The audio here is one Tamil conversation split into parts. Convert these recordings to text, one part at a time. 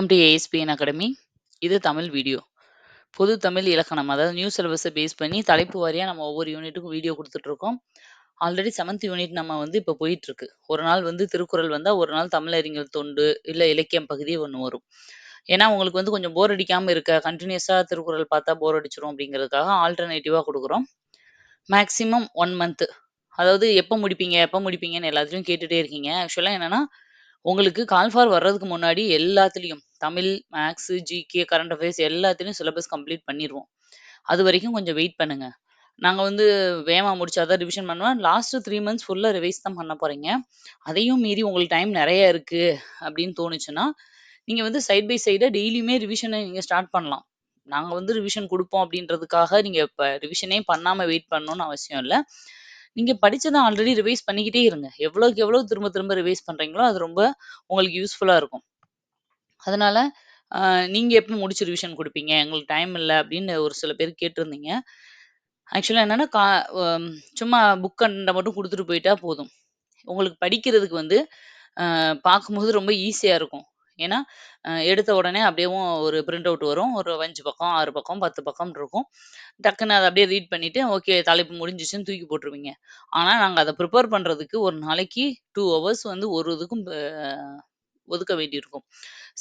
Welcome to ASPN academy. இது தமிழ் வீடியோ. பொது தமிழ் இலக்கணம் அதாவது நியூ சிலபஸை பேஸ் பண்ணி தலைப்பு வாரியா நம்ம ஒவ்வொரு யூனிட்டுக்கும் வீடியோ கொடுத்துட்ருக்கோம் ஆல்ரெடி செவன்த் யூனிட் நம்ம வந்து இப்போ போயிட்டுருக்கு. ஒரு நாள் வந்து திருக்குறள் வந்தா, ஒரு நாள் தமிழறிஞர் தொண்டு, இல்ல இலக்கியம் பகுதி ஒன்று வரும். ஏன்னா, உங்களுக்கு வந்து கொஞ்சம் போர் அடிக்காம இருக்க, கன்டினியூஸா திருக்குறள் பார்த்தா போர் அடிச்சிடும் அப்படிங்கிறதுக்காக ஆல்டர்னேட்டிவாக குடுக்குறோம். Maximum 1 month. அதாவது எப்போ முடிப்பீங்க? எப்ப முடிப்பீங்கன்னு எல்லாத்துலேயும் கேட்டுட்டே இருக்கீங்க. ஆக்சுவலா என்னன்னா, உங்களுக்கு கால் ஃபார் வர்றதுக்கு முன்னாடி எல்லாத்துலயும் Tamil, maths GK, current affairs எல்லாத்தையும் சிலபஸ் கம்ப்ளீட் பண்ணிடுவோம் அது வரைக்கும் கொஞ்சம் வெயிட் பண்ணுங்க. நாங்கள் வந்து வேகமாக முடிச்சா தான் ரிவிஷன் பண்ணுவேன். லாஸ்ட்டு த்ரீ மந்த்ஸ் ஃபுல்லாக ரிவைஸ் தான் பண்ண போறீங்க. அதையும் மீறி உங்களுக்கு டைம் நிறைய இருக்கு அப்படின்னு தோணுச்சுன்னா, நீங்க வந்து சைட் பை சைடாக டெய்லியுமே ரிவிஷனை நீங்கள் ஸ்டார்ட் பண்ணலாம். நாங்கள் வந்து ரிவிஷன் கொடுப்போம் அப்படின்றதுக்காக நீங்கள் இப்போ ரிவிஷனே பண்ணாமல் வெயிட் பண்ணணும்னு அவசியம் இல்லை நீங்கள் படித்ததை ஆல்ரெடி ரிவைஸ் பண்ணிக்கிட்டே இருங்க. எவ்வளோக்கு எவ்வளோ திரும்ப திரும்ப ரிவைஸ் பண்ணுறீங்களோ அது ரொம்ப உங்களுக்கு யூஸ்ஃபுல்லாக இருக்கும். அதனால, அ நீங்க எப்ப முடிச்சு ரிவிஷன் குடுப்பீங்க? எங்களுக்கு டைம் இல்ல அப்படின்னு ஒரு சில பேர் கேட்டிருந்தீங்க. ஆக்சுவலா என்னன்னா, கா சும்மா புக் கண்டென்ட்ட மட்டும் குடுத்துட்டு போயிட்டா போதும். உங்களுக்கு படிக்கிறதுக்கு வந்து அ பார்க்கும்போது ரொம்ப ஈஸியா இருக்கும். ஏன்னா, அ எடுத்த உடனே அப்படியேவும் ஒரு பிரிண்ட் அவுட் வரும். ஒரு 5 பக்கம், 6 பக்கம், 10 பக்கம் இருக்கும். டக்குன்னு அத அப்படியே ரீட் பண்ணிட்டு, ஓகே தலைப்பு முடிஞ்சிச்சுன்னு தூக்கி போட்டுருவீங்க. ஆனா, நாங்க அத ப்ரிப்பேர் பண்றதுக்கு ஒரு நாளைக்கு 2 ஹவர்ஸ் வந்து ஒரு இதுக்கும் ஒதுக்க வேண்டியிருக்கும்.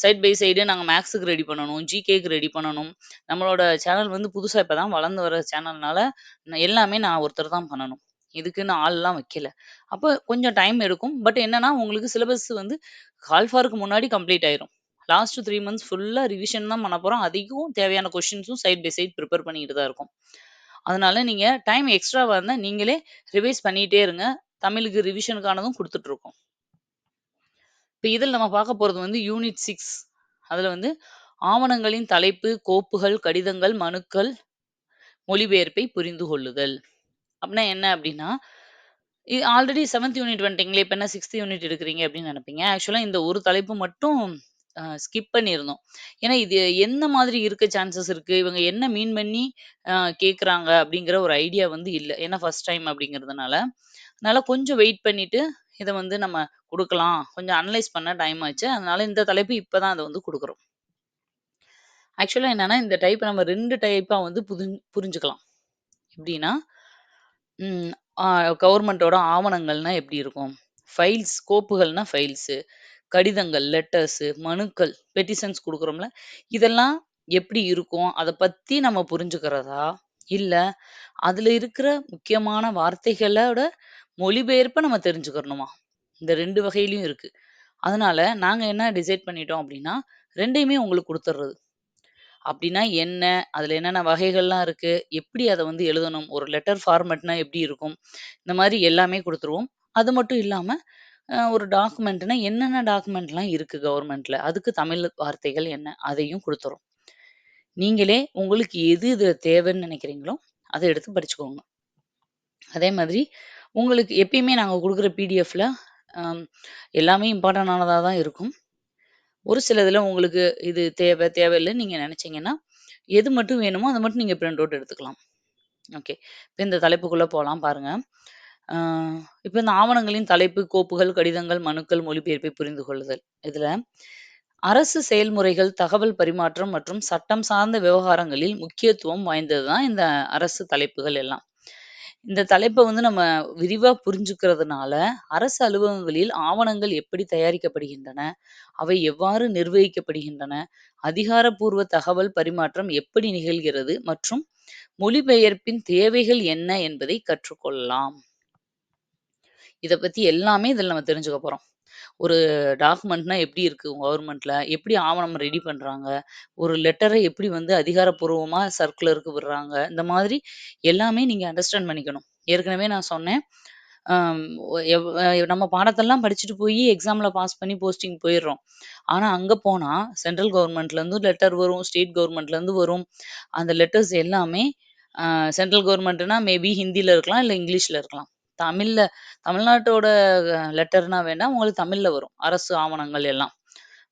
சைட் பை சைடு நாங்கள் மேக்ஸுக்கு ரெடி பண்ணணும், ஜிகேக்கு ரெடி பண்ணணும். நம்மளோட சேனல் வந்து புதுசாக இப்போ தான் வளர்ந்து வர சேனல்னால, எல்லாமே நான் ஒருத்தர் தான் பண்ணணும். இதுக்குன்னு ஆள்லாம் வைக்கல. அப்போ கொஞ்சம் டைம் எடுக்கும். பட் என்னன்னா, உங்களுக்கு சிலபஸ் வந்து கால்ஃபாருக்கு முன்னாடி கம்ப்ளீட் ஆயிரும். லாஸ்ட் த்ரீ மந்த்ஸ் ஃபுல்லாக ரிவிஷன் தான் பண்ண போகிறோம் அதிகம் தேவையான கொஸ்டின்ஸும் சைட் பை சைட் ப்ரிப்பேர் பண்ணிக்கிட்டு தான் இருக்கும் அதனால நீங்கள் டைம் எக்ஸ்ட்ராவாக இருந்தால் நீங்களே ரிவைஸ் பண்ணிகிட்டே இருங்க. தமிழுக்கு ரிவிஷனுக்கானதும் கொடுத்துட்ருக்கோம் இப்போ இதில் நம்ம பார்க்க போறது வந்து யூனிட் சிக்ஸ் அதுல வந்து ஆவணங்களின் தலைப்பு, கோப்புகள், கடிதங்கள், மனுக்கள், மொழிபெயர்ப்பை புரிந்து கொள்ளுதல். அப்படின்னா என்ன அப்படின்னா, இது ஆல்ரெடி செவன்த் யூனிட் வந்துட்டீங்களே, இப்போ என்ன சிக்ஸ்த் யூனிட் எடுக்கிறீங்க அப்படின்னு நினைப்பீங்க ஆக்சுவலா இந்த ஒரு தலைப்பு மட்டும் ஸ்கிப் பண்ணியிருந்தோம். ஏன்னா, இது எந்த மாதிரி இருக்க சான்சஸ் இருக்கு? இவங்க என்ன மீன் பண்ணி கேட்குறாங்க அப்படிங்கிற ஒரு ஐடியா வந்து இல்லை ஏன்னா ஃபர்ஸ்ட் டைம் அப்படிங்கிறதுனால. அதனால கொஞ்சம் வெயிட் பண்ணிட்டு, இதை வந்து நம்ம கொடுக்கலாம் கொஞ்சம் அனலைஸ் பண்ண டைம் ஆச்சு. அதனால இந்த தலைப்பு இப்போதான் தான் வந்து கொடுக்குறோம் ஆக்சுவலாக என்னன்னா, இந்த டைப் நம்ம ரெண்டு டைப்பாக வந்து புரிஞ் புரிஞ்சுக்கலாம். எப்படின்னா, கவர்மெண்ட்டோட ஆவணங்கள்னா எப்படி இருக்கும்? ஃபைல்ஸ் கோப்புகள்னா ஃபைல்ஸு, கடிதங்கள், லெட்டர்ஸு, மனுக்கள், பெட்டிஷன்ஸ் கொடுக்குறோம்ல இதெல்லாம் எப்படி இருக்கும்? அதை பத்தி நம்ம புரிஞ்சுக்கிறதா? இல்லை அதில் இருக்கிற முக்கியமான வார்த்தைகளோட மொழிபெயர்ப்ப நம்ம தெரிஞ்சுக்கிறணுமா? இந்த ரெண்டு வகையிலயும் இருக்கு. அதனால நாங்க என்ன டிசைட் பண்ணிட்டோம் அப்படின்னா, ரெண்டையுமே உங்களுக்கு கொடுத்துட்றது அப்படின்னா என்ன? அதுல என்னென்ன வகைகள்லாம் இருக்கு? எப்படி அதை வந்து எழுதணும்? ஒரு லெட்டர் ஃபார்மேட்னா எப்படி இருக்கும்? இந்த மாதிரி எல்லாமே கொடுத்துருவோம் அது மட்டும் இல்லாம, ஒரு டாக்குமெண்ட்னா என்னென்ன டாக்குமெண்ட்லாம் இருக்கு கவர்மெண்ட்ல? அதுக்கு தமிழ் வார்த்தைகள் என்ன? அதையும் கொடுத்துரும் நீங்களே உங்களுக்கு எது இது தேவைன்னு நினைக்கிறீங்களோ அதை எடுத்து படிச்சுக்கோங்க. அதே மாதிரி உங்களுக்கு எப்பயுமே நாங்க குடுக்குற பிடிஎஃப்ல அம் எல்லாமே இம்பார்ட்டன்டானதா தான் இருக்கும். ஒரு சிலதுல உங்களுக்கு இது தேவை, தேவையில்லன்னு நீங்க நினச்சிங்கன்னா எது மட்டும் வேணுமோ அத மட்டும் நீங்க பிரிண்ட் அவுட் எடுத்துக்கலாம். ஓகே. இப்ப இந்த தலைப்புக்குள்ள போலாம் பாருங்க. ஆ இப்ப இந்த ஆவணங்களின் தலைப்பு, கோப்புகள், கடிதங்கள், மனுக்கள், மொழிபெயர்ப்பை புரிந்து கொள்ளுதல். இதுல அரசு செயல்முறைகள், தகவல் பரிமாற்றம் மற்றும் சட்டம் சார்ந்த விவகாரங்களில் முக்கியத்துவம் வாய்ந்தது தான் இந்த அரசு தலைப்புகள் எல்லாம். இந்த தலைப்ப வந்து நம்ம விரிவா புரிஞ்சுக்கிறதுனால, அரசு அலுவலகங்களில் ஆவணங்கள் எப்படி தயாரிக்கப்படுகின்றன? அவை எவ்வாறு நிர்வகிக்கப்படுகின்றன? அதிகாரப்பூர்வ தகவல் பரிமாற்றம் எப்படி நிகழ்கிறது? மற்றும் மொழிபெயர்ப்பின் தேவைகள் என்ன என்பதை கற்றுக்கொள்ளலாம். இத பத்தி எல்லாமே இதில நம்ம தெரிஞ்சுக்க போறோம். ஒரு டாக்குமெண்ட்னா எப்படி இருக்கு கவர்மெண்ட்ல? எப்படி ஆவணம் ரெடி பண்றாங்க? ஒரு லெட்டர எப்படி வந்து அதிகாரப்பூர்வமா சர்க்குலருக்கு விடுறாங்க? இந்த மாதிரி எல்லாமே நீங்க அண்டர்ஸ்டாண்ட் பண்ணிக்கணும். ஏற்கனவே நான் சொன்னேன். அம் எவ் நம்ம பாடத்தெல்லாம் படிச்சுட்டு போயி எக்ஸாம்ல பாஸ் பண்ணி போஸ்டிங் போயிர்றோம். ஆனா அங்க போனா சென்ட்ரல் கவர்மெண்ட்லேருந்து லெட்டர் வரும், ஸ்டேட் கவர்மெண்ட்லேருந்து வரும். அந்த லெட்டர்ஸ் எல்லாமே அ சென்ட்ரல் கவர்மெண்ட்னா மேபி ஹிந்தில இருக்கலாம், இல்ல இங்கிலீஷ்ல இருக்கலாம். தமிழ்ல தமிழ்நாட்டோட லெட்டர்னா வேணா உங்களுக்கு தமிழ்ல வரும். அரசு ஆவணங்கள் எல்லாம்.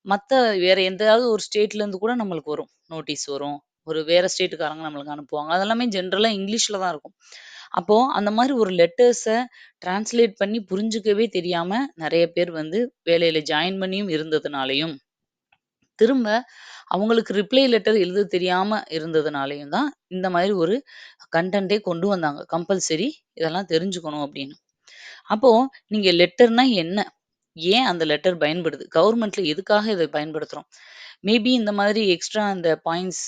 மத்த வேற எந்தாவது ஒரு ஸ்டேட்லேருந்து கூட நம்மளுக்கு வரும். நோட்டீஸ் வரும். ஒரு வேற ஸ்டேட்டுக்காரங்க நம்மளுக்கு அனுப்புவாங்க. அதெல்லாமே ஜென்ரலா இங்கிலீஷ்ல தான் இருக்கும். அப்போ அந்த மாரி ஒரு லெட்டர்ஸ டிரான்ஸ்லேட் பண்ணி புரிஞ்சுக்கவே தெரியாம நெறைய பேர் வந்து வேலையில ஜாயின் பண்ணியும் இருந்ததுனாலயும் திரும்ப அவங்களுக்கு ரிப்ளை லெட்டர் எழுத தெரியாம இருந்ததுனாலயும் தான், இந்த மாதிரி ஒரு கன்டென்ட்டே கொண்டு வந்தாங்க. கம்பல்சரி இதெல்லாம் தெரிஞ்சுக்கணும் அப்படின்னு. அப்போ நீங்க லெட்டர்னா என்ன? ஏன் அந்த லெட்டர் பயன்படுது? கவர்மெண்ட்ல எதுக்காக இத பயன்படுத்துறோம்? மேபி இந்த மாதிரி எக்ஸ்ட்ரா அந்த பாயிண்ட்ஸ்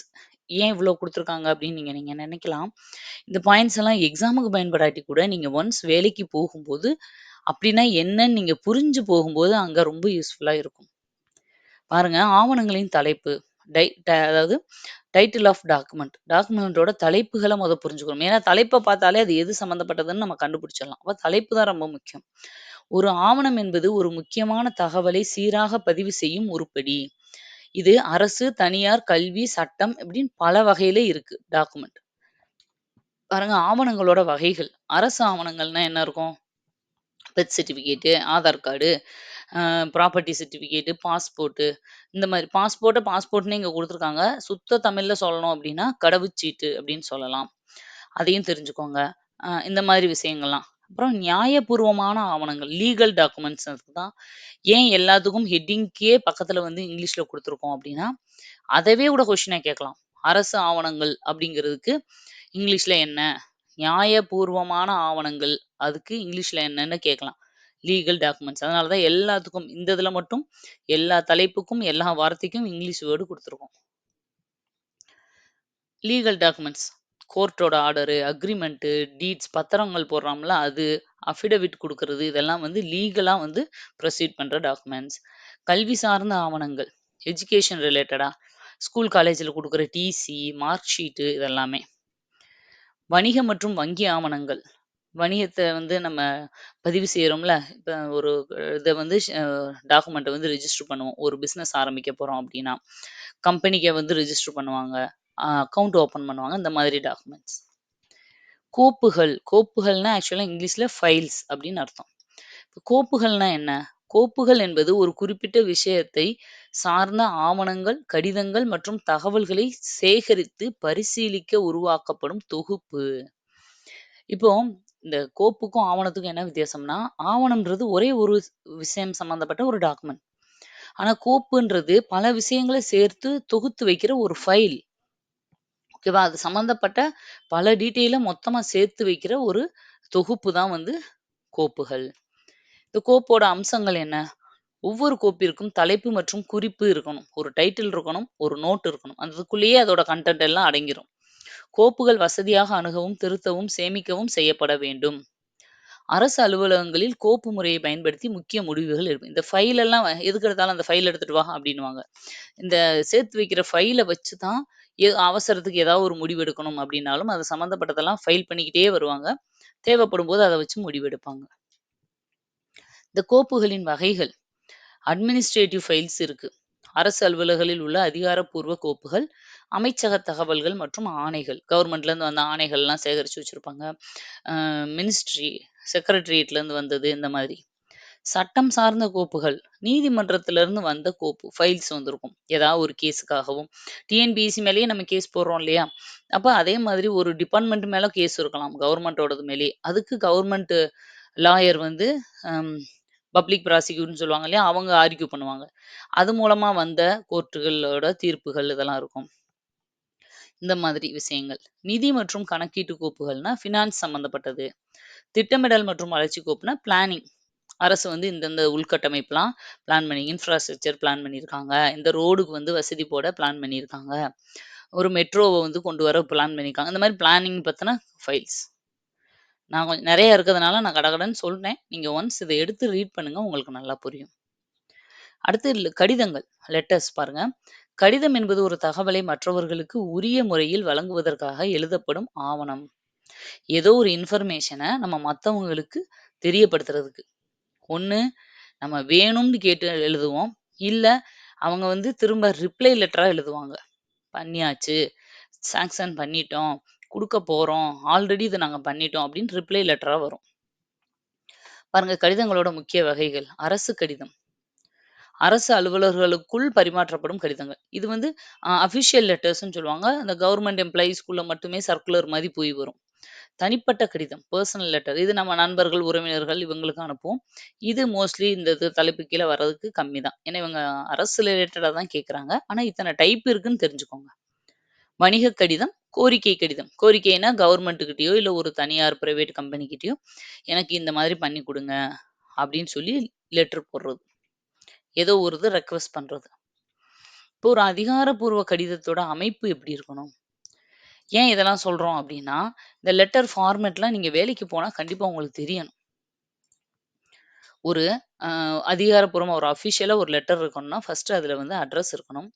ஏன் இவ்ளோ குடுத்துருக்காங்க அப்படின்னு நீங்க நீங்க நினைக்கலாம். இந்த பாயிண்ட்ஸ் எல்லாம் எக்ஸாமுக்கு பயன்படாட்டி கூட, நீங்க ஒன்ஸ் வேலைக்கு போகும்போது, அப்படின்னா என்னன்னு நீங்க புரிஞ்சு போகும்போது, அங்க ரொம்ப யூஸ்ஃபுல்லா இருக்கும். பாருங்க, ஆவணங்களின் தலைப்பு. டை ட அதாவது டைட்டில் ஆஃப் டாக்குமெண்ட். டாக்குமெண்ட்டோட தலைப்புகளை மொத புரிஞ்சுக்கணும். ஏன்னா தலைப்பை பார்த்தாலே அது எது சம்மந்தப்பட்டதுன்னு நம்ம கண்டுபிடிச்சிடலாம். அப்போ தலைப்பு தான் ரொம்ப முக்கியம். ஒரு ஆவணம் என்பது ஒரு முக்கியமான தகவலை சீராக பதிவு செய்யும் உருப்படி. இது அரசு, தனியார், கல்வி, சட்டம் இப்படின்னு பல வகையில இருக்கு டாக்குமெண்ட். பாருங்க ஆவணங்களோட வகைகள். அரசு ஆவணங்கள்னா என்ன இருக்கும்? Birth certificate, Aadhaar card, property certificate, passport இந்த மாதிரி பாஸ்போர்ட்டை பாஸ்போர்ட்னு இங்கே கொடுத்துருக்காங்க சுத்த தமிழில் சொல்லணும் அப்படின்னா, கடவுச்சீட்டு அப்படின்னு சொல்லலாம். அதையும் தெரிஞ்சுக்கோங்க. இந்த மாதிரி விஷயங்கள்லாம். அப்புறம் நியாயபூர்வமான ஆவணங்கள். லீகல் டாக்குமெண்ட்ஸ் தான் ஏன் எல்லாத்துக்கும் ஹெட்டிங்க்கே பக்கத்தில் வந்து இங்கிலீஷில் கொடுத்துருக்கோம் அப்படின்னா, அதவே கூட கொஷினாக கேட்கலாம். அரசு ஆவணங்கள் அப்படிங்கிறதுக்கு இங்கிலீஷ்ல என்ன? நியாயபூர்வமான ஆவணங்கள் அதுக்கு இங்கிலீஷில் என்னன்னு கேட்கலாம். Legal documents. அதனால தான் எல்லாத்துக்கும் இந்த இதில் மட்டும் எல்லா தலைப்புக்கும், எல்லா வார்த்தைக்கும் இங்கிலீஷ் வேர்டு கொடுத்துருக்கோம் லீகல் டாக்குமெண்ட்ஸ். கோர்ட்டோட ஆர்டரு, அக்ரிமெண்ட்டு டீட்ஸ் பத்திரங்கள் போடுறோம்ல அது, அஃபிடவிட் கொடுக்கறது இதெல்லாம் வந்து லீகலாக வந்து ப்ரொசீட் பண்ணுற டாக்குமெண்ட்ஸ். கல்வி சார்ந்த ஆவணங்கள். எஜுகேஷன் ரிலேட்டடாக ஸ்கூல், காலேஜில் கொடுக்குற டிசி, மார்க் ஷீட்டு இதெல்லாமே. வணிக மற்றும் வங்கி ஆவணங்கள். வணிகத்த வந்து நம்ம பதிவு செய்றோம்ல, இப்ப ஒரு இத வந்து ஷ டாக்குமெண்ட்ட வந்து ரிஜிஸ்டர் பண்ணுவோம். ஒரு பிசினஸ் ஆரம்பிக்க போறோம் அப்படின்னா, கம்பெனிக்க வந்து ரிஜிஸ்டர் பண்ணுவாங்க. அ அக்கவுண்ட் ஓப்பன் பண்ணுவாங்க. இந்த மாதிரி டாக்குமெண்ட்ஸ். கோப்புகள். கோப்புகள்னா ஆக்சுவலா இங்கிலீஷ்ல ஃபைல்ஸ் அப்படின்னு அர்த்தம். கோப்புகள்னா என்ன? கோப்புகள் என்பது ஒரு குறிப்பிட்ட விஷயத்தை சார்ந்த ஆவணங்கள், கடிதங்கள் மற்றும் தகவல்களை சேகரித்து பரிசீலிக்க உருவாக்கப்படும் தொகுப்பு. இப்போ இந்த கோப்புக்கும், ஆவணத்துக்கும் என்ன வித்தியாசம்னா, ஆவணம்ன்றது ஒரே ஒரு விஷயம் சம்மந்தப்பட்ட ஒரு டாக்குமெண்ட். ஆனா கோப்புன்றது பல விஷயங்களை சேர்த்து தொகுத்து வைக்கிற ஒரு ஃபைல். ஓகேவா? அது சம்மந்தப்பட்ட பல டீட்டெயிலை மொத்தமா சேர்த்து வைக்கிற ஒரு தொகுப்பு தான் வந்து கோப்புகள். இந்த கோப்போட அம்சங்கள் என்ன? ஒவ்வொரு கோப்பிற்கும் தலைப்பு மற்றும் குறிப்பு இருக்கணும். ஒரு டைட்டில் இருக்கணும். ஒரு நோட் இருக்கணும். அதுக்குள்ளேயே அதோட கன்டென்ட் எல்லாம் அடங்கிரும். கோப்புகள் வசதியாக அணுகவும், திருத்தவும், சேமிக்கவும் செய்யப்பட வேண்டும். அரசு அலுவலகங்களில் கோப்பு முறையை பயன்படுத்தி முக்கிய முடிவுகள் இருக்கும் இந்த ஃபைல் எல்லாம் எதுக்கு எடுத்தாலும் அந்த ஃபைல் எடுத்துட்டு வா அப்படின்னுவாங்க. இந்த சேர்த்து வைக்கிற ஃபைலை வச்சு தான் எ அவசரத்துக்கு ஏதாவது ஒரு முடிவு எடுக்கணும் அப்படின்னாலும், அது சம்மந்தப்பட்டதெல்லாம் ஃபைல் பண்ணிக்கிட்டே வருவாங்க. தேவைப்படும் போது அதை வச்சு முடிவெடுப்பாங்க. இந்த கோப்புகளின் வகைகள். அட்மினிஸ்ட்ரேட்டிவ் ஃபைல்ஸ் இருக்கு. அரசு அலுவலகங்களில் உள்ள அதிகாரப்பூர்வ கோப்புகள், அமைச்சக தகவல்கள் மற்றும் ஆணைகள். கவர்மெண்ட்லேருந்து வந்த ஆணைகள்லாம் சேகரித்து வச்சுருப்பாங்க மினிஸ்ட்ரி, செக்ரட்டரியேட்லேருந்து வந்தது இந்த மாதிரி. சட்டம் சார்ந்த கோப்புகள். நீதிமன்றத்திலிருந்து வந்த கோப்பு, ஃபைல்ஸ் வந்திருக்கும். ஏதாவது ஒரு கேஸுக்காகவும். டிஎன்பிஎஸ்சி மேலேயே நம்ம கேஸ் போடுறோம் இல்லையா? அப்போ அதே மாதிரி ஒரு டிபார்ட்மெண்ட் மேலே கேஸ் இருக்கலாம். கவர்மெண்ட்டோடது மேலேயே. அதுக்கு கவர்மெண்ட் லாயர் வந்து பப்ளிக் ப்ராசிக்யூட்னு சொல்லுவாங்க இல்லையா? அவங்க ஆர்கியூ பண்ணுவாங்க. அது மூலமா வந்த கோர்ட்டுகளோட தீர்ப்புகள் இதெல்லாம் இருக்கும். இந்த மாதிரி விஷயங்கள். நிதி மற்றும் கணக்கீட்டு கோப்புகள்னா, ஃபினான்ஸ் சம்மந்தப்பட்டது. திட்டமிடல் மற்றும் வளர்ச்சி கோப்புனா பிளானிங். அரசு வந்து இந்தந்த உள்கட்டமைப்புலாம் பிளான் பண்ணி இன்ஃப்ராஸ்ட்ரக்சர் பிளான் பண்ணியிருக்காங்க. இந்த ரோடுக்கு வந்து வசதி போட பிளான் பண்ணியிருக்காங்க. ஒரு மெட்ரோவை வந்து கொண்டு வர பிளான் பண்ணியிருக்காங்க. இந்த மாதிரி பிளானிங் பத்தின ஃபைல்ஸ். நான் கொஞ்சம் நிறைய இருக்கிறதுனால நான் கடகடன்னு சொல்றேன். நீங்க ஒன்ஸ் இத எடுத்து ரீட் பண்ணுங்க. உங்களுக்கு நல்லா புரியும். அடுத்து கடிதங்கள். லெட்டர்ஸ் பாருங்க. கடிதம் என்பது ஒரு தகவலை மற்றவர்களுக்கு உரிய முறையில் வழங்குவதற்காக எழுதப்படும் ஆவணம். ஏதோ ஒரு இன்ஃபர்மேஷனை நம்ம மத்தவங்களுக்கு தெரியப்படுத்துறதுக்கு. ஒண்ணு நம்ம வேணும்னு கேட்டு எழுதுவோம். இல்ல அவங்க வந்து திரும்ப ரிப்ளை லெட்டரா எழுதுவாங்க. பண்ணியாச்சு. சாங்ஷன் பண்ணிட்டோம். கொடுக்க போறோம். ஆல்ரெடி இதை நாங்க பண்ணிட்டோம் அப்படின்னு ரிப்ளை லெட்டரா வரும். பாருங்க கடிதங்களோட முக்கிய வகைகள். அரசு கடிதம். அரசு அலுவலர்களுக்குள் பரிமாற்றப்படும் கடிதங்கள். இது வந்து அஃபிஷியல் லெட்டர்ஸ்ன்னு சொல்லுவாங்க. அந்த கவர்மெண்ட் எம்ப்ளாயீஸ்குள்ள மட்டுமே சர்க்குலர் மாதிரி போய் வரும். தனிப்பட்ட கடிதம், பர்சனல் லெட்டர். இது நம்ம நண்பர்கள், உறவினர்கள் இவங்களுக்கு அனுப்புவோம். இது மோஸ்ட்லி இந்த இது தலைப்பு கீழே வர்றதுக்கு கம்மி தான். ஏன்னா இவங்க அரசு ரிலேட்டடா தான் கேட்குறாங்க. ஆனா இத்தனை டைப் இருக்குன்னு தெரிஞ்சுக்கோங்க. வணிக கடிதம், கோரிக்கை கடிதம். கோரிக்கைன்னா கவர்மெண்ட்டுக்கிட்டயோ இல்லை ஒரு தனியார் பிரைவேட் கம்பெனிக்கிட்டேயோ எனக்கு இந்த மாதிரி பண்ணி கொடுங்க அப்படின்னு சொல்லி லெட்டர் போடுறது. ஏதோ ஒரு இது ரெக்வெஸ்ட் பண்ணுறது இப்போ ஒரு அதிகாரப்பூர்வ கடிதத்தோட அமைப்பு எப்படி இருக்கணும்? ஏன் இதெல்லாம் சொல்கிறோம் அப்படின்னா, இந்த லெட்டர் ஃபார்மேட்லாம் நீங்கள் வேலைக்கு போனால் கண்டிப்பாக உங்களுக்கு தெரியணும். ஒரு அ ஒரு அஃபிஷியலாக ஒரு லெட்டர் இருக்கணும்னா, ஃபர்ஸ்ட்டு அதில் வந்து அட்ரஸ் இருக்கணும்.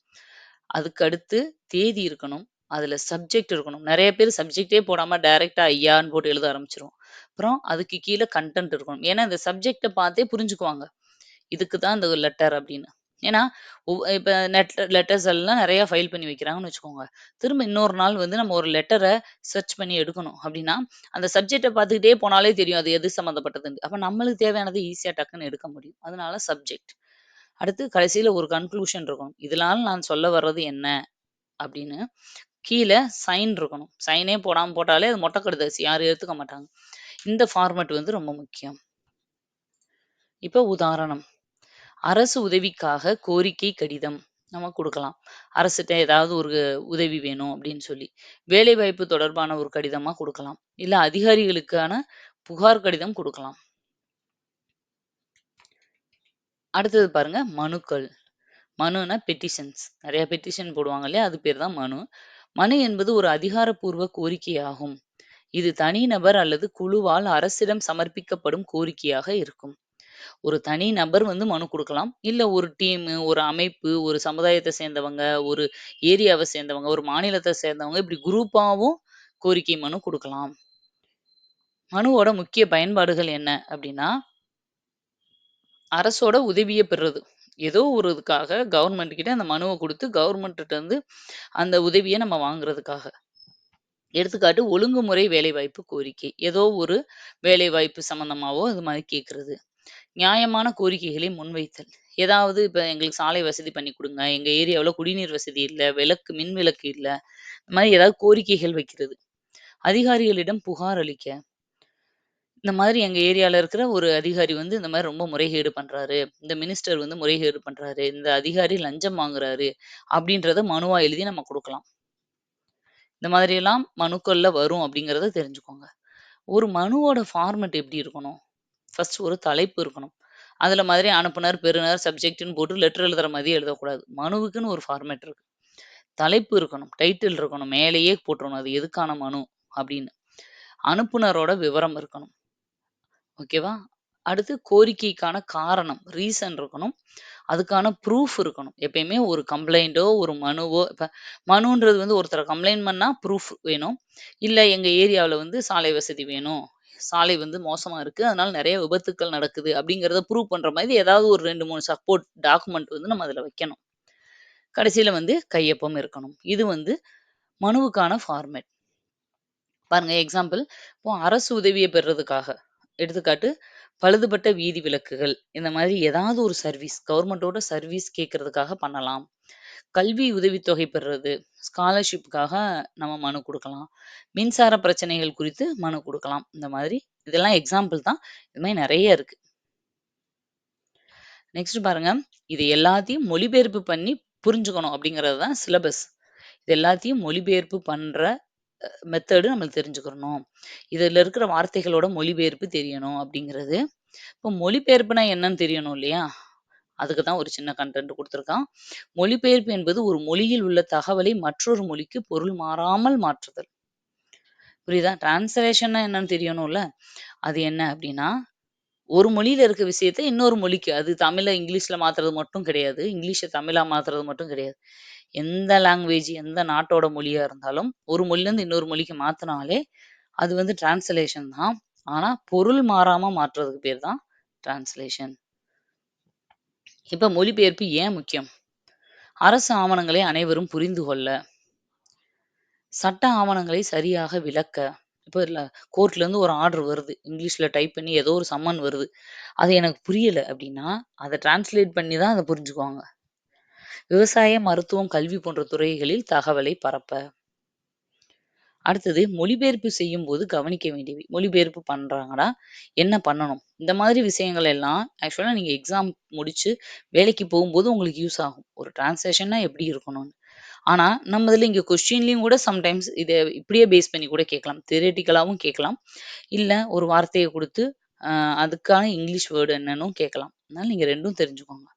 அதுக்கு அடுத்து தேதி இருக்கணும். அதில் சப்ஜெக்ட் இருக்கணும். நிறைய பேர் சப்ஜெக்ட்டே போடாமல் டைரெக்டாக ஐயான்னு போட்டு எழுத ஆரம்பிச்சுருவோம். அப்புறம் அதுக்கு கீழே கன்டென்ட் இருக்கணும். ஏன்னா இந்த சப்ஜெக்டை பார்த்தே புரிஞ்சுக்குவாங்க. இதுக்கு தான் இந்த லெட்டர் அப்படின்னு. ஏன்னா, இப்போ நெட் லெட்டர்ஸ் எல்லாம் நிறையா ஃபைல் பண்ணி வைக்கிறாங்கன்னு வச்சுக்கோங்க. திரும்ப இன்னொரு நாள் வந்து நம்ம ஒரு லெட்டரை சர்ச் பண்ணி எடுக்கணும் அப்படின்னா, அந்த சப்ஜெக்டை பார்த்துக்கிட்டே போனாலே தெரியும். அது எது சம்மந்தப்பட்டதுன்னு. அப்போ நம்மளுக்கு தேவையானது ஈஸியாக டக்குன்னு எடுக்க முடியும். அதனால சப்ஜெக்ட். அடுத்து கடைசியில ஒரு கன்க்ளூஷன் இருக்கணும். இதனால நான் சொல்ல வர்றது என்ன? அப்படின்னு. கீழ சைன் இருக்கணும். சைனே போடாமல் போட்டாலே அது மொட்டை கடுதாசி. யாரும் எடுத்துக்க மாட்டாங்க. இந்த ஃபார்மேட் வந்து ரொம்ப முக்கியம். இப்ப உதாரணம். அரசு உதவிக்காக கோரிக்கை கடிதம் நம்ம குடுக்கலாம். அரசுகிட்ட ஏதாவது ஒரு உதவி வேணும் அப்படின்னு சொல்லி. வேலைவாய்ப்பு தொடர்பான ஒரு கடிதமா கொடுக்கலாம் இல்ல அதிகாரிகளுக்கான புகார் கடிதம் கொடுக்கலாம் அடுத்தது பாருங்க மனுக்கள். மனுனா பெட்டிஷன்ஸ். நிறைய பெட்டிஷன் போடுவாங்க இல்லையா? அது பேர் தான் மனு. மனு என்பது ஒரு அதிகாரப்பூர்வ கோரிக்கையாகும். இது தனிநபர் அல்லது குழுவால் அரசிடம் சமர்ப்பிக்கப்படும் கோரிக்கையாக இருக்கும். ஒரு தனி நபர் வந்து மனு கொடுக்கலாம் இல்ல ஒரு டீமு, ஒரு அமைப்பு, ஒரு சமுதாயத்தை சேர்ந்தவங்க, ஒரு ஏரியாவை சேர்ந்தவங்க, ஒரு மாநிலத்தை சேர்ந்தவங்க இப்படி குரூப்பாவும் கோரிக்கை மனு கொடுக்கலாம் மனுவோட முக்கிய பயன்பாடுகள் என்ன அப்படின்னா அரசோட உதவியை பெறுறது. ஏதோ ஒரு இதுக்காக கவர்மெண்ட் கிட்ட அந்த மனுவை கொடுத்து கவர்மெண்ட்டு வந்து அந்த உதவியை நம்ம வாங்குறதுக்காக. எடுத்துக்காட்டு ஒழுங்குமுறை வேலைவாய்ப்பு கோரிக்கை. ஏதோ ஒரு வேலைவாய்ப்பு சம்மந்தமாவோ இது மாதிரி கேட்குறது நியாயமான கோரிக்கைகளை முன்வைத்தல். ஏதாவது இப்ப எங்களுக்கு சாலை வசதி பண்ணி கொடுங்க எங்க ஏரியாவுல குடிநீர் வசதி இல்லை விளக்கு மின் விளக்கு இல்லை இந்த மாதிரி ஏதாவது கோரிக்கைகள் வைக்கிறது. அதிகாரிகளிடம் புகார் அளிக்க. இந்த மாதிரி எங்க ஏரியால இருக்கிற ஒரு அதிகாரி வந்து இந்த மாதிரி ரொம்ப முறைகேடு பண்றாரு. இந்த மினிஸ்டர் வந்து முறைகேடு பண்றாரு. இந்த அதிகாரி லஞ்சம் வாங்குறாரு. அப்படின்றத மனுவா எழுதி நம்ம குடுக்கலாம். இந்த மாதிரியெல்லாம் மனுக்கள்ல வரும் அப்படிங்கிறத தெரிஞ்சுக்கோங்க. ஒரு மனுவோட ஃபார்மெட் எப்படி இருக்கணும்? ஃபர்ஸ்ட் ஒரு தலைப்பு இருக்கணும். அதுல மாதிரி அனுப்புனர், பெறுநர், சப்ஜெக்ட்ன்னு போட்டு லெட்டர் எழுதுற மாதிரியே எழுதக்கூடாது. மனுவுக்குன்னு ஒரு ஃபார்மேட் இருக்கு. தலைப்பு இருக்கணும். டைட்டில் இருக்கணும். மேலேயே போட்டுறணும். அது எதுக்கான மனு அப்படின்னு. அனுப்புனரோட விவரம் இருக்கணும். ஓகேவா? அடுத்து கோரிக்கைக்கான காரணம், ரீசன் இருக்கணும். அதுக்கான ப்ரூஃப் இருக்கணும். எப்பயுமே ஒரு கம்ப்ளைண்ட்டோ ஒரு மனுவோ இப்போ மனுன்றது வந்து ஒருத்தரை கம்ப்ளைண்ட் பண்ணால் ப்ரூஃப் வேணும். இல்லை எங்கள் ஏரியாவில் வந்து சாலை வசதி வேணும். சாலை வந்து மோசமாக இருக்குது அதனால நிறைய விபத்துக்கள் நடக்குது. அப்படிங்கிறத ப்ரூவ் பண்ணுற மாதிரி ஏதாவது ஒரு 2, 3 சப்போர்ட் டாக்குமெண்ட் வந்து நம்ம அதில் வைக்கணும். கடைசியில் வந்து கையொப்பம் இருக்கணும். இது வந்து மனுவுக்கான ஃபார்மேட். பாருங்க எக்ஸாம்பிள் இப்போ அரசு உதவியை பெறுறதுக்காக. எடுத்துக்காட்டு பழுதுபட்ட வீதி விளக்குகள். இந்த மாதிரி ஏதாவது ஒரு சர்வீஸ் கவர்மெண்ட்டோட சர்வீஸ் கேட்கறதுக்காக பண்ணலாம். கல்வி உதவித்தொகை பெறுறது, ஸ்காலர்ஷிப்புக்காக நம்ம மனு கொடுக்கலாம் மின்சார பிரச்சனைகள் குறித்து மனு கொடுக்கலாம் இந்த மாதிரி இதெல்லாம் எக்ஸாம்பிள் தான். இது மாதிரி நிறைய இருக்கு. நெக்ஸ்ட் பாருங்க. இது எல்லாத்தையும் மொழிபெயர்ப்பு பண்ணி புரிஞ்சுக்கணும் அப்படிங்கிறது தான் சிலபஸ். இது எல்லாத்தையும் மொழிபெயர்ப்பு பண்ற மெத்தடு நம்மளுக்கு தெரிஞ்சுக்கிறணும். இதுல இருக்கிற வார்த்தைகளோட மொழிபெயர்ப்பு தெரியணும் அப்படிங்கிறது. இப்போ மொழிபெயர்ப்புனா என்னன்னு தெரியணும் இல்லையா? அதுக்கு தான் ஒரு சின்ன கன்டென்ட் குடுத்திருக்கான் மொழிபெயர்ப்பு என்பது ஒரு மொழியில் உள்ள தகவலை மற்றொரு மொழிக்கு பொருள் மாறாமல் மாற்றுதல். புரியுதா? டிரான்ஸ்லேஷன்னா என்னன்னு தெரியணும்ல. அது என்ன அப்படின்னா, ஒரு மொழியில இருக்க விஷயத்த இன்னொரு மொழிக்கு அது தமிழ இங்கிலீஷ்ல மாத்துறது மட்டும் கிடையாது. இங்கிலீஷ தமிழா மாத்துறது மட்டும் கிடையாது. எந்த லாங்குவேஜ் எந்த நாட்டோட மொழியாக இருந்தாலும், ஒரு மொழிலேருந்து இன்னொரு மொழிக்கு மாற்றினாலே அது வந்து டிரான்ஸ்லேஷன் தான். ஆனால் பொருள் மாறாமல் மாற்றுறதுக்கு பேர் தான் டிரான்ஸ்லேஷன். இப்போ மொழிபெயர்ப்பு ஏன் முக்கியம்? அரசு ஆவணங்களை அனைவரும் புரிந்து கொள்ள. சட்ட ஆவணங்களை சரியாக விளக்க. இப்போ இல்லை கோர்ட்லேருந்து ஒரு ஆர்டர் வருது. இங்கிலீஷில் டைப் பண்ணி ஏதோ ஒரு சம்மன் வருது. அது எனக்கு புரியலை அப்படின்னா, அதை டிரான்ஸ்லேட் பண்ணி தான் அதை புரிஞ்சுக்குவாங்க. விவசாயம், மருத்துவம், கல்வி போன்ற துறைகளில் தகவலை பரப்ப. அடுத்தது மொழிபெயர்ப்பு செய்யும் போது கவனிக்க வேண்டியவை. மொழிபெயர்ப்பு பண்ணுறாங்கன்னா என்ன பண்ணணும்? இந்த மாதிரி விஷயங்கள் எல்லாம் ஆக்சுவலா நீங்க எக்ஸாம் முடிச்சு வேலைக்கு போகும்போது உங்களுக்கு யூஸ் ஆகும். ஒரு டிரான்ஸ்லேஷன்னா எப்படி இருக்கணும்னு. ஆனா, நம்ம இதுல இங்க கொஸ்டின்லயும் கூட சம்டைம்ஸ் இதை இப்படியே பேஸ் பண்ணி கூட கேட்கலாம். தியரட்டிக்கலாவும் கேட்கலாம். இல்ல ஒரு வார்த்தையை கொடுத்து அதுக்கான இங்கிலீஷ் வேர்டு என்னன்னும் கேட்கலாம். அதனால நீங்க ரெண்டும் தெரிஞ்சுக்கோங்க.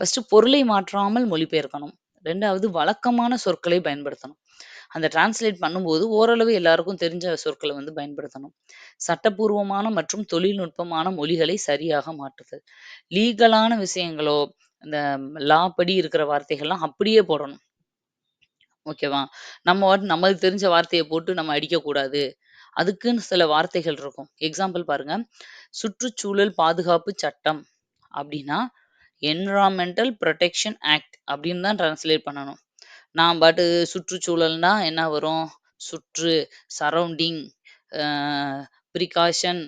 ஃபர்ஸ்ட் பொருளை மாற்றாமல் மொழிபெயர்க்கணும். ரெண்டாவது வழக்கமான சொற்களை பயன்படுத்தணும். அந்த டிரான்ஸ்லேட் பண்ணும்போது ஓரளவு எல்லாருக்கும் தெரிஞ்ச சொற்களை வந்து பயன்படுத்தணும். சட்டப்பூர்வமான மற்றும் தொழில்நுட்பமான மொழிகளை சரியாக மாற்றுதல். லீகலான விஷயங்களோ, இந்த லா படி இருக்கிற வார்த்தைகள்லாம் அப்படியே போடணும். ஓகேவா? நம்ம நம்மளுக்கு தெரிஞ்ச வார்த்தையை போட்டு நம்ம அடிக்கக்கூடாது. அதுக்குன்னு சில வார்த்தைகள் இருக்கும். எக்ஸாம்பிள் பாருங்க. சுற்றுச்சூழல் பாதுகாப்பு சட்டம் அப்படின்னா, என்விரான்மெண்டல் ப்ரொடெக்ஷன் ஆக்ட் அப்படின்னு தான் டிரான்ஸ்லேட் பண்ணணும். நான் பாட்டு சுற்றுச்சூழல்னா என்ன வரும்? சுற்று, சரௌண்டிங் ப்ரிகாஷன்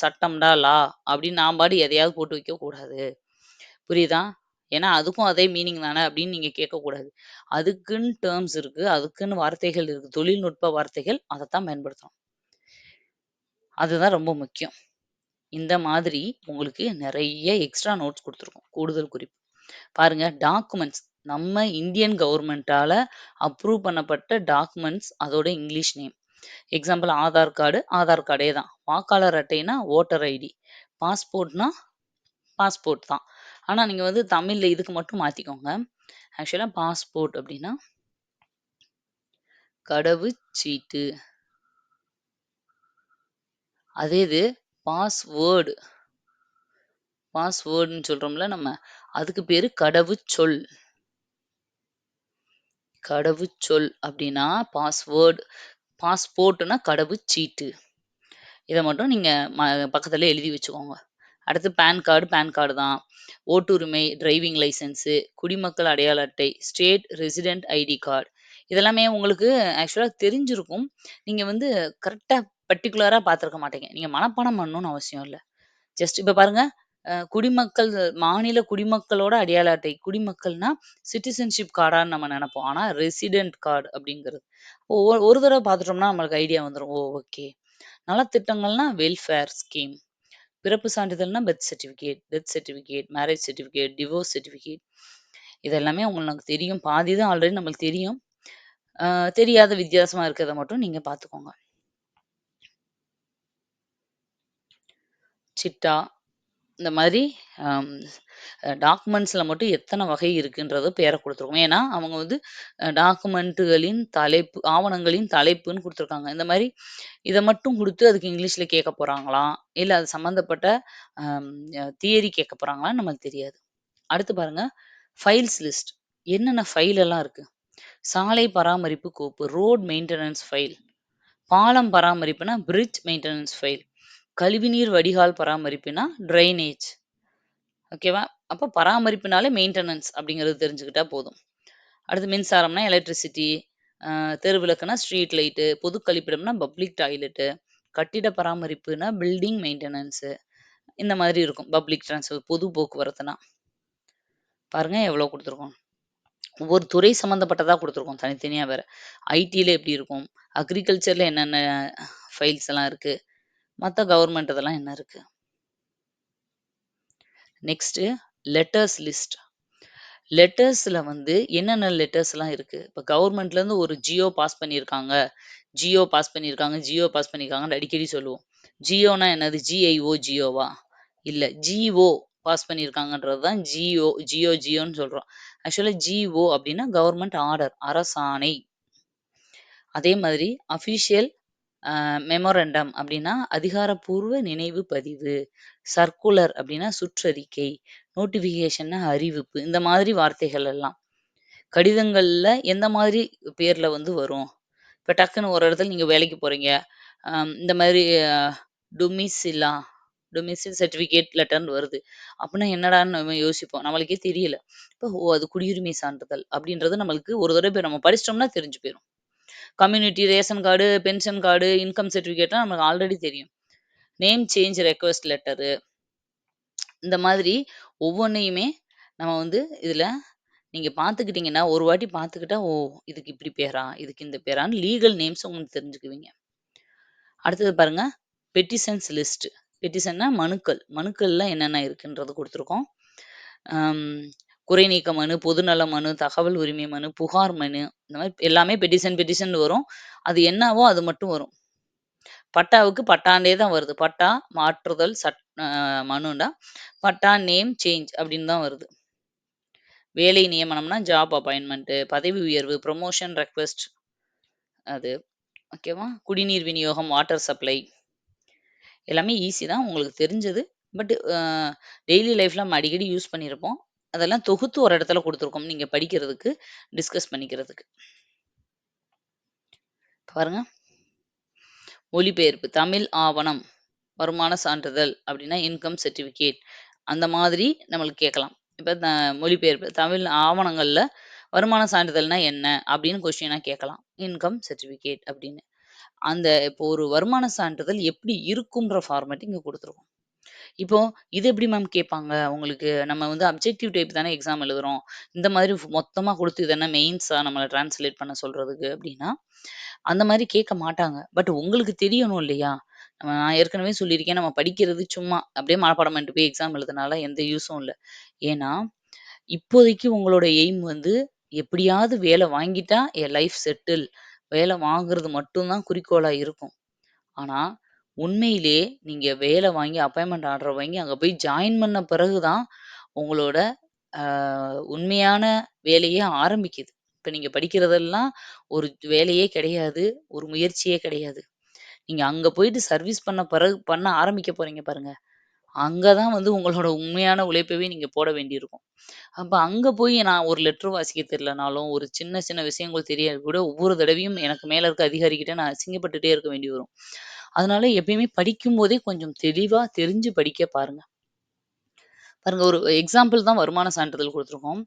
சட்டம்டா லா அப்படின்னு நான் பாட்டு எதையாவது போட்டு வைக்கக்கூடாது. புரியுதா? ஏன்னா அதுக்கும் அதே மீனிங் தானே அப்படின்னு நீங்கள் கேட்கக்கூடாது. அதுக்குன்னு டேர்ம்ஸ் இருக்குது அதுக்குன்னு வார்த்தைகள் இருக்குது தொழில்நுட்ப வார்த்தைகள் அதைத்தான் பயன்படுத்தணும். அதுதான் ரொம்ப முக்கியம். இந்த மாதிரி உங்களுக்கு நிறைய எக்ஸ்ட்ரா நோட்ஸ் கொடுத்துருக்கோம் கூடுதல் குறிப்பு. பாருங்க டாக்குமெண்ட்ஸ் நம்ம இந்தியன் கவர்மெண்ட்டால அப்ரூவ் பண்ணப்பட்ட டாக்குமெண்ட்ஸ் அதோட English name. Example Aadhaar card, Aadhaar கார்டே தான். வாக்காளர் அட்டைனா ஓட்டர் ஐடி. பாஸ்போர்ட்னா பாஸ்போர்ட் தான். ஆனால் நீங்கள் வந்து தமிழில் இதுக்கு மட்டும் மாற்றிக்கோங்க ஆக்சுவலாக பாஸ்போர்ட் அப்படின்னா கடவுச்சீட்டு. அதே இது பாஸ்வேர்டு. பாஸ்வேர்டுன்னு சொல்றோம்ல நம்ம. அதுக்கு பேரு கடவுச்சொல். கடவுச்சொல் அப்படின்னா பாஸ்வேர்டு பாஸ்போர்ட்னா கடவுச்சீட்டு. இதை மட்டும் நீங்கள் ம பக்கத்தில் எழுதி வச்சுக்கோங்க. அடுத்து பேன் கார்டு, பேன் கார்டு தான். ஓட்டுரிமை, டிரைவிங் லைசென்ஸு, குடிமக்கள் அடையாள அட்டை, ஸ்டேட் ரெசிடென்ட் ஐடி கார்டு. இதெல்லாமே உங்களுக்கு ஆக்சுவலாக தெரிஞ்சிருக்கும். நீங்கள் வந்து கரெக்டாக பர்டிகுலரா பார்த்துருக்க மாட்டீங்க. நீங்க மனப்பாடம் பண்ணணும்னு அவசியம் இல்ல. ஜஸ்ட் இப்ப பாருங்க, அ குடிமக்கள் மாநில குடிமக்களோட அடையாள அட்டை. குடிமக்கள்னா சிட்டிசன்ஷிப் கார்டான்னு நம்ம நினைப்போம் ஆனா ரெசிடென்ட் கார்டு அப்படிங்கிறது. ஒ ஒரு தடவ பார்த்துட்டோம்னா நம்மளுக்கு ஐடியா வந்துரும். ஓ! ஓகே. நலத்திட்டங்கள்னா வெல்ஃபேர் ஸ்கீம். பிறப்பு சான்றிதழ்னா birth certificate, death certificate, marriage certificate, divorce certificate. இது எல்லாமே உங்களுக்கு தெரியும். பாதி தான் ஆல்ரெடி நம்மளுக்கு தெரியும். அ தெரியாத வித்தியாசமா இருக்கிறத மட்டும் நீங்க பார்த்துக்கோங்க. சிட்டா இந்த மாதிரி டாக்குமெண்ட்ஸில் மட்டும் எத்தனை வகை இருக்குன்றத பேரை கொடுத்துருக்கோம் ஏன்னா, அவங்க வந்து டாக்குமெண்ட்டுகளின் தலைப்பு ஆவணங்களின் தலைப்புன்னு கொடுத்துருக்காங்க இந்த மாதிரி இதை மட்டும் கொடுத்து அதுக்கு இங்கிலீஷில் கேட்க போகிறாங்களா இல்லை அது சம்மந்தப்பட்ட தியரி கேட்க போறாங்களான்னு நம்மளுக்கு தெரியாது. அடுத்து பாருங்க, ஃபைல்ஸ் லிஸ்ட். என்னென்ன ஃபைல் எல்லாம் இருக்குது சாலை பராமரிப்பு கோப்பு, ரோட் மெயின்டனன்ஸ் ஃபைல். பாலம் பராமரிப்புனா பிரிட்ஜ் மெயின்டனன்ஸ் ஃபைல். கழிவுநீர் வடிகால் பராமரிப்புனா ட்ரைனேஜ். ஓகேவா? அப்போ பராமரிப்புனாலே மெயின்டெனன்ஸ் அப்படிங்கிறது தெரிஞ்சுக்கிட்டா போதும். அடுத்து மின்சாரம்னா எலக்ட்ரிசிட்டி, தெருவிளக்குனா ஸ்ட்ரீட் லைட்டு, பொது கழிப்பிடம்னா பப்ளிக் டாய்லெட்டு, கட்டிட பராமரிப்புனா பில்டிங் மெயின்டனன்ஸு. இந்த மாதிரி இருக்கும். பப்ளிக் டிரான்ஸ்போர்ட் பொது போக்குவரத்துனா. பாருங்க எவ்வளோ கொடுத்துருக்கோம் ஒவ்வொரு துறை சம்மந்தப்பட்டதாக கொடுத்துருக்கோம் தனித்தனியாக வேறு ஐடியில் எப்படி இருக்கும்? அக்ரிகல்ச்சரில் என்னென்ன ஃபைல்ஸ் எல்லாம் இருக்குது மற்ற கவர்மெண்ட் இதெல்லாம் என்ன இருக்கு? Next letters list. லெட்டர்ஸில் வந்து என்னென்ன லெட்டர்ஸ்லாம் இருக்குது இப்போ கவர்மெண்ட்லேருந்து ஒரு ஜியோ பாஸ் பண்ணியிருக்காங்க. ஜியோ பாஸ் பண்ணியிருக்காங்க, ஜியோ பாஸ் பண்ணியிருக்காங்கன்னு அடிக்கடி சொல்லுவோம். ஜியோனா என்னது? ஜிஐஓ ஜியோவா? இல்லை ஜிஓ பாஸ் பண்ணியிருக்காங்கன்றது தான் ஜியோ ஜியோ ஜியோன்னு சொல்கிறோம் ஆக்சுவலாக ஜிஓ அப்படின்னா கவர்மெண்ட் ஆர்டர் அரசாணை. அதே மாதிரி அஃபிஷியல் மெமோரண்டம் அப்படின்னா அதிகாரப்பூர்வ நினைவு பதிவு. சர்க்குலர் அப்படின்னா சுற்றறிக்கை. நோட்டிஃபிகேஷன்னா அறிவிப்பு. இந்த மாதிரி வார்த்தைகள் எல்லாம். கடிதங்கள்ல எந்த மாதிரி பேர்ல வந்து வரும்? இப்போ டக்குன்னு ஒரு இடத்துல நீங்க வேலைக்கு போறீங்க. இந்த மாதிரி டொமிசிலா டொமிசில் சர்டிஃபிகேட் லெட்டர்னு வருது. அப்படின்னா என்னடான்னு நம்ம யோசிப்போம். நம்மளுக்கே தெரியல. இப்போ ஓ! அது குடியுரிமை சான்றிதழ் அப்படின்றது நம்மளுக்கு ஒரு தடவை நம்ம படிச்சிட்டோம்னா தெரிஞ்சு போயிடும் community ration card, pension card, income சர்டிஃபிகேட்லாம் நமக்கு ஆல்ரெடி தெரியும். Name change request letter. இந்த மாதிரி ஒவ்வொன்னையுமே நம்ம வந்து இதுல நீங்க பார்த்துக்கிட்டீங்கன்னா, ஒரு வாட்டி பார்த்துக்கிட்டா, ஓ! இதுக்கு இப்படி பேரா? இதுக்கு இந்த பேரான்னு லீகல் நேம்ஸ் உங்களுக்கு தெரிஞ்சுக்குவீங்க. அடுத்தது பாருங்க, பெட்டிஷன்ஸ் லிஸ்ட். பெட்டிஷன்னா மனுக்கள். மனுக்கள்ல என்னென்ன இருக்குன்றது குடுத்துருக்கோம். அம் குறைநீக்க மனு, பொதுநல மனு, தகவல் உரிமை மனு, புகார் மனு, இந்த மாதிரி எல்லாமே பெட்டிஷன் பெட்டிஷன் வரும். அது என்னவோ அது மட்டும் வரும். பட்டாவுக்கு பட்டாண்டே தான் வருது. பட்டா மாற்றுதல் சட் மனுண்டா பட்டா நேம் சேஞ்ச் அப்படின்னு தான் வருது. வேலை நியமனம்னா ஜாப் அப்பாயின்மெண்ட்டு பதவி உயர்வு, ப்ரொமோஷன் ரெக்வெஸ்ட் அது. ஓகேவா? குடிநீர் விநியோகம், வாட்டர் சப்ளை. எல்லாமே ஈஸி தான். உங்களுக்கு தெரிஞ்சது. பட் டெய்லி லைஃப்பில் நம்ம அடிக்கடி யூஸ் பண்ணியிருப்போம். அதெல்லாம் தொகுத்து ஒரு இடத்துல கொடுத்துருக்கோம் நீங்க படிக்கிறதுக்கு, டிஸ்கஸ் பண்ணிக்கிறதுக்கு. பாருங்க. மொழிபெயர்ப்பு. தமிழ் ஆவணம். வருமான சான்றிதழ் அப்படின்னா இன்கம் சர்டிஃபிகேட். அந்த மாதிரி நம்மளுக்கு கேட்கலாம். இப்போ த மொழிபெயர்ப்பு. தமிழ் ஆவணங்கள்ல வருமான சான்றிதழ்னா என்ன? அப்படின்னு கொஸ்டினாக கேட்கலாம். இன்கம் சர்டிஃபிகேட் அப்படின்னு. அந்த இப்போ ஒரு வருமான சான்றிதழ் எப்படி இருக்கும்ன்ற ஃபார்மேட் இங்க குடுத்துருக்கோம். இப்போ இது எப்படி மேம் கேட்பாங்க? உங்களுக்கு நம்ம வந்து அப்ஜெக்டிவ் டைப் தானே எக்ஸாம் எழுதுறோம். இந்த மாதிரி மொத்தமாக மொத்தமா குடுத்து மெயின்ஸாக நம்மளை மெயின்ஸா நம்மள டிரான்ஸ்லேட் பண்ண சொல்றதுக்கு அப்படின்னா, அந்த மாரி கேட்க மாட்டாங்க. பட் உங்களுக்கு தெரியணும் இல்லையா? நம்ம நான் ஏற்கனவே சொல்லியிருக்கேன். நம்ம படிக்கிறது சும்மா அப்படியே மனப்பாடம் பண்ணிட்டு போய் எக்ஸாம் எழுதுனால எந்த யூஸும் இல்ல. ஏன்னா, இப்போதைக்கு உங்களோட எய்ம் வந்து எப்படியாவது வேலை வாங்கிட்டா என் லைஃப் செட்டில். வேலை வாங்குறது மட்டும் தான் குறிக்கோளா இருக்கும். ஆனா, உண்மையிலே நீங்க வேலை வாங்கி அப்பாயின்மெண்ட் ஆர்டர் வாங்கி அங்க போய் ஜாயின் பண்ண பிறகு தான் உங்களோட அ உண்மையான வேலையே ஆரம்பிக்குது. இப்ப நீங்க படிக்கிறதெல்லாம் ஒரு வேலையே கிடையாது. ஒரு முயற்சியே கிடையாது. நீங்க அங்க போயிட்டு சர்வீஸ் பண்ண பிறகு பண்ண ஆரம்பிக்க போறீங்க பாருங்க. அங்க தான் வந்து உங்களோட உண்மையான உழைப்பவே நீங்க போட வேண்டியிருக்கும். அப்ப அங்க போய் நான் ஒரு லெட்டர் வாசிக்க தெரியலனாலும், ஒரு சின்ன சின்ன விஷயங்கள் தெரியாது கூட ஒவ்வொரு தடவையும் எனக்கு மேல இருக்க அதிகாரிகிட்ட நான் அசிங்கப்பட்டுட்டே இருக்க வேண்டி வரும். அதனால எப்பயுமே படிக்கும்போதே கொஞ்சம் தெளிவா தெரிஞ்சு படிக்க பாருங்க. பாருங்க ஒரு எக்ஸாம்பிள் தான் வருமான சான்றிதழ் கொடுத்துருக்கோம்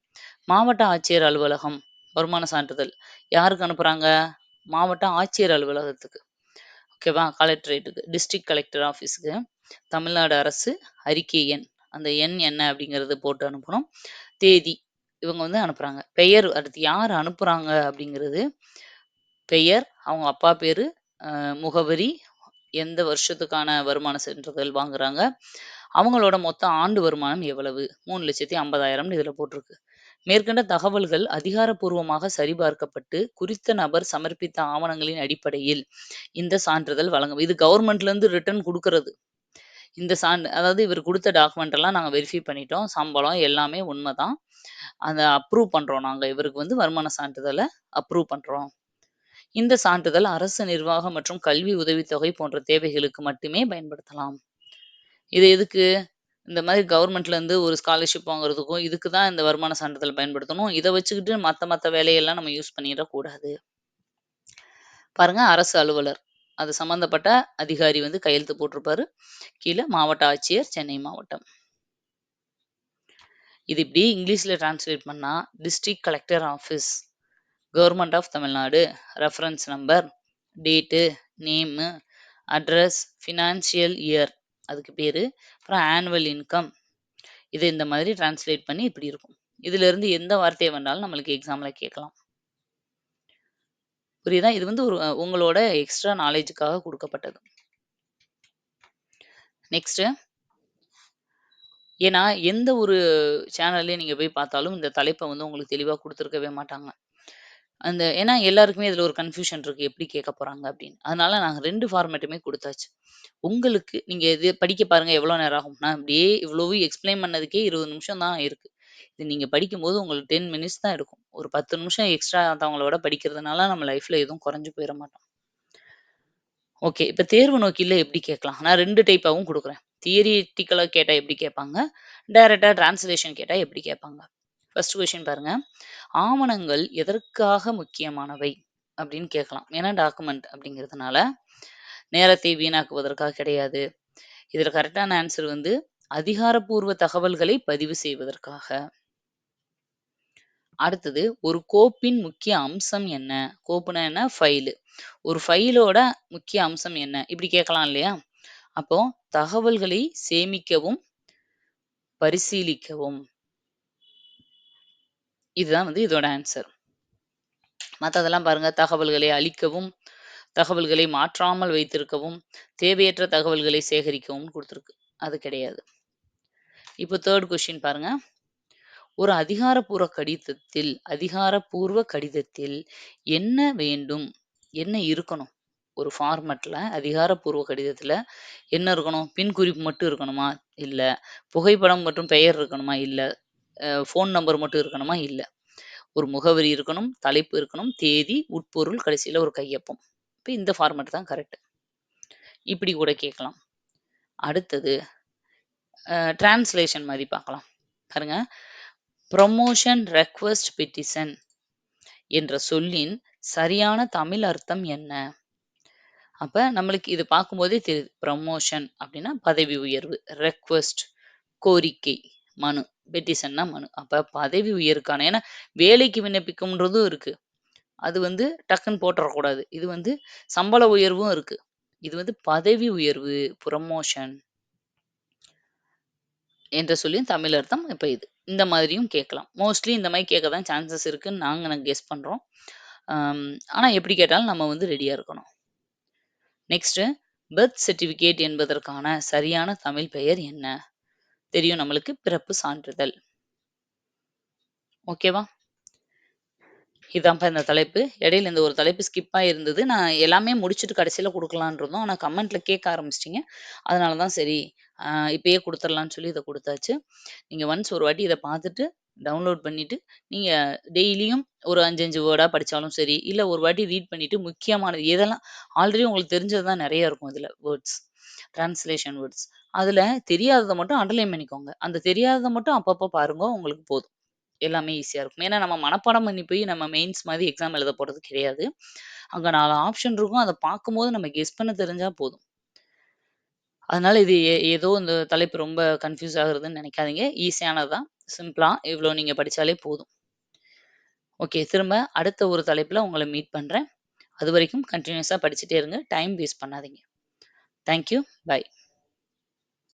மாவட்ட ஆட்சியர் அலுவலகம் வருமான சான்றிதழ். யாருக்கு அனுப்புறாங்க? மாவட்ட ஆட்சியர் அலுவலகத்துக்கு. ஓகேவா? கலெக்டரேட்டுக்கு, டிஸ்ட்ரிக்ட் கலெக்டர் ஆஃபீஸுக்கு தமிழ்நாடு அரசு அறிக்கை எண். அந்த எண் என்ன அப்படிங்கிறது போட்டு அனுப்பணும். தேதி இவங்க வந்து அனுப்புறாங்க. பெயர் அடுத்து யார் அனுப்புறாங்க அப்படிங்கிறது, பெயர், அவங்க அப்பா பேரு, முகவரி, எந்த வருஷத்துக்கான வருமான சான்றிதழ் வாங்குறாங்க, அவங்களோட மொத்த ஆண்டு வருமானம் எவ்வளவு? 3,50,000ன்னு இதுல போட்டிருக்கு. மேற்கண்ட தகவல்கள் அதிகாரப்பூர்வமாக சரிபார்க்கப்பட்டு, குறித்த நபர் சமர்ப்பித்த ஆவணங்களின் அடிப்படையில் இந்த சான்றிதழ் வழங்கும். இது கவர்மெண்ட்லேருந்து ரிட்டர்ன் கொடுக்கறது இந்த சான் அதாவது இவர் கொடுத்த டாக்குமெண்ட் எல்லாம் நாங்க வெரிஃபை பண்ணிட்டோம். சம்பளம் எல்லாமே உண்மைதான் அதை அப்ரூவ் பண்றோம் நாங்க. இவருக்கு வந்து வருமான சான்றிதழை அப்ரூவ் பண்றோம். இந்த சான்றிதழ் அரசு நிர்வாகம் மற்றும் கல்வி உதவித்தொகை போன்ற தேவைகளுக்கு மட்டுமே பயன்படுத்தலாம். இது எதுக்கு? இந்த மாதிரி கவர்மெண்ட்லேருந்து ஒரு ஸ்காலர்ஷிப் வாங்குறதுக்கும், இதுக்கு தான் இந்த வருமான சான்றிதழ் பயன்படுத்தணும். இதை வச்சுக்கிட்டு மத்த மத்த வேலையெல்லாம் நம்ம யூஸ் பண்ணிடக்கூடாது பாருங்க அரசு அலுவலர். அது சம்மந்தப்பட்ட அதிகாரி வந்து கையெழுத்து போட்டிருப்பாரு. கீழ மாவட்ட ஆட்சியர், சென்னை மாவட்டம். இது இப்படி இங்கிலீஷ்ல டிரான்ஸ்லேட் பண்ணா, district collector office, government of Tamil Nadu, reference number, date, name, address, financial year அதுக்கு பேர் அப்புறம் ஆனுவல் இன்கம். இது இந்த மாதிரி டிரான்ஸ்லேட் பண்ணி இப்படி இருக்கும். இதிலிருந்து எந்த வார்த்தையை வேணாலும் நம்மளுக்கு எக்ஸாமில் கேட்கலாம். புரியுதா? இது வந்து ஒரு உங்களோட எக்ஸ்ட்ரா நாலேஜுக்காக கொடுக்கப்பட்டது நெக்ஸ்ட்டு. ஏன்னா, எந்த ஒரு சேனல்லையும் நீங்கள் போய் பார்த்தாலும் இந்த தலைப்பை வந்து உங்களுக்கு தெளிவாக கொடுத்துருக்கவே மாட்டாங்க. அந்த ஏன்னா எல்லாருக்குமே இதுல ஒரு கன்ஃப்யூஷன் இருக்கு. எப்படி கேட்க போறாங்க அப்படின்னு. அதனால நாங்க 2 ஃபார்மேட்டுமே குடுத்தாச்சு. உங்களுக்கு நீங்க இது படிக்க பாருங்க எவ்வளோ நேரம் ஆகும்? நான் அப்படியே இவ்வளவும் எக்ஸ்ப்ளைன் பண்ணதுக்கே 20 நிமிஷம் தான் இருக்கு. இது நீங்க படிக்கும்போது உங்களுக்கு 10 மினிட்ஸ் தான் இருக்கும் ஒரு 10 நிமிஷம் எக்ஸ்ட்ரா மத்தவங்கள படிக்கிறதுனால நம்ம லைஃப்ல எதுவும் குறைஞ்சு போயிற மாட்டோம். ஓகே. இப்ப தேர்வு நோக்கில எப்படி கேட்கலாம்? நான் 2 டைப்பாவும் குடுக்குறேன். தியரிட்டிக்கலா கேட்டா எப்படி கேட்பாங்க? டைரக்ட்டா டிரான்ஸ்லேஷன் கேட்டா எப்படி கேட்பாங்க? ஃபர்ஸ்ட் கொஸ்டின் பாருங்க. ஆவணங்கள் எதற்காக முக்கியமானவை? அப்படின்னு கேட்கலாம். ஏன்னா டாக்குமெண்ட் அப்படிங்கிறதுனால, நேரத்தை வீணாக்குவதற்காக கிடையாது. இதில் கரெக்டான ஆன்சர் வந்து அதிகாரப்பூர்வ தகவல்களை பதிவு செய்வதற்காக. அடுத்தது ஒரு கோப்பின் முக்கிய அம்சம் என்ன? கோப்புனா என்ன? ஃபைலு. ஒரு ஃபைலோட முக்கிய அம்சம் என்ன? இப்படி கேட்கலாம் இல்லையா? அப்போ தகவல்களை சேமிக்கவும், பரிசீலிக்கவும். இதுதான் வந்து இதோட ஆன்சர். மற்றதெல்லாம் பாருங்க. தகவல்களை அழிக்கவும், தகவல்களை மாற்றாமல் வைத்திருக்கவும், தேவையற்ற தகவல்களை சேகரிக்கவும் கொடுத்துருக்கு அது கிடையாது. இப்போ தேர்ட் கொஸ்டின் பாருங்க. ஒரு அதிகாரப்பூர்வ கடிதத்தில் அதிகாரப்பூர்வ கடிதத்தில் என்ன வேண்டும்? என்ன இருக்கணும்? ஒரு ஃபார்மெட்டில் அதிகாரப்பூர்வ கடிதத்தில் என்ன இருக்கணும்? பின் குறிப்பு மட்டும் இருக்கணுமா? இல்லை புகைப்படம் மற்றும் பெயர் இருக்கணுமா? இல்லை ஃபோன் நம்பர் மட்டும் இருக்கணுமா? இல்லை ஒரு முகவரி இருக்கணும், தலைப்பு இருக்கணும், தேதி, உட்பொருள், கடைசியில் ஒரு கையொப்பம். இப்போ இந்த ஃபார்மட் தான் கரெக்ட். இப்படி கூட கேட்கலாம். அடுத்தது டிரான்ஸ்லேஷன் மாதிரி பார்க்கலாம். பாருங்க. ப்ரமோஷன் ரெக்வெஸ்ட் பெட்டிஷன் என்ற சொல்லின் சரியான தமிழ் அர்த்தம் என்ன? அப்போ நம்மளுக்கு இது பார்க்கும்போதே தெரியுது. ப்ரமோஷன் அப்படின்னா பதவி உயர்வு. ரெக்வெஸ்ட் கோரிக்கை, மனு. பெட்டிஷன்னா மனு. அப்போ பதவி உயர்வுக்கான ஏன்னா வேலைக்கு விண்ணப்பிக்கும்ன்றதும் இருக்குது அது வந்து டக்குன்னு போட்டுறக்கூடாது. இது வந்து சம்பள உயர்வும் இருக்குது இது வந்து பதவி உயர்வு, ப்ரமோஷன் என்ற சொல்லியும் தமிழ் அர்த்தம் இப்போ இது. இந்த மாதிரியும் கேட்கலாம். மோஸ்ட்லி இந்த மாதிரி கேட்க தான் சான்சஸ் இருக்குன்னு நாங்கள் கெஸ் பண்ணுறோம் ஆனால் எப்படி கேட்டாலும் நம்ம வந்து ரெடியாக இருக்கணும். நெக்ஸ்ட்டு பர்த் சர்டிஃபிகேட் என்பதற்கான சரியான தமிழ் பெயர் என்ன? தெரியும் நம்மளுக்கு பிறப்பு சான்றிதழ். ஓகேவா? இதான்ப்பா இந்த தலைப்பு. இடையில இந்த ஒரு தலைப்பு ஸ்கிப் ஆயிருந்தது. நான் எல்லாமே முடிச்சுட்டு கடைசியில கொடுக்கலான் இருந்தோம். ஆனா கமெண்ட்ல கேட்க ஆரம்பிச்சிட்டிங்க அதனால தான் சரி இப்பயே கொடுத்துடலான்னு சொல்லி இதை குடுத்தாச்சு. நீங்க ஒன்ஸ் ஒரு வாட்டி இதை பார்த்துட்டு, டவுன்லோட் பண்ணிட்டு, நீங்க டெய்லியும் ஒரு 5, 5 வேர்டா படிச்சாலும் சரி, இல்ல ஒரு வாட்டி ரீட் பண்ணிட்டு முக்கியமானது எதெல்லாம் ஆல்ரெடி உங்களுக்கு தெரிஞ்சது தான் நிறைய இருக்கும் இதுல வேர்ட்ஸ். Translation words. அதுல தெரியாதத மட்டும் அண்டர்லைன் பண்ணிக்கோங்க. அந்த தெரியாதத மட்டும் அப்பப்போ பாருங்க. உங்களுக்கு போதும். எல்லாமே ஈஸியா இருக்கும். ஏன்னா நம்ம மனப்பாடம் பண்ணி போய் நம்ம மெயின்ஸ் மாதிரி எக்ஸாம் எழுத போறது கிடையாது. அங்க 4 ஆப்ஷன் இருக்கும். அத பார்க்கும்போது நம்ம கெஸ் பண்ண தெரிஞ்சா போதும். அதனால இது எ ஏதோ இந்த தலைப்பு ரொம்ப கன்ஃப்யூஸ் ஆகுறதுன்னு நெனைக்காதீங்க. ஈஸியானது தான். சிம்பிளா இவ்ளோ நீங்க படிச்சாலே போதும். ஓகே. திரும்ப அடுத்த ஒரு தலைப்புல உங்கள மீட் பண்றேன். அதுவரைக்கும் கன்டினியூஸா படிச்சுட்டே இருங்க. டைம் வேஸ்ட் பண்ணாதீங்க. Thank you. பை.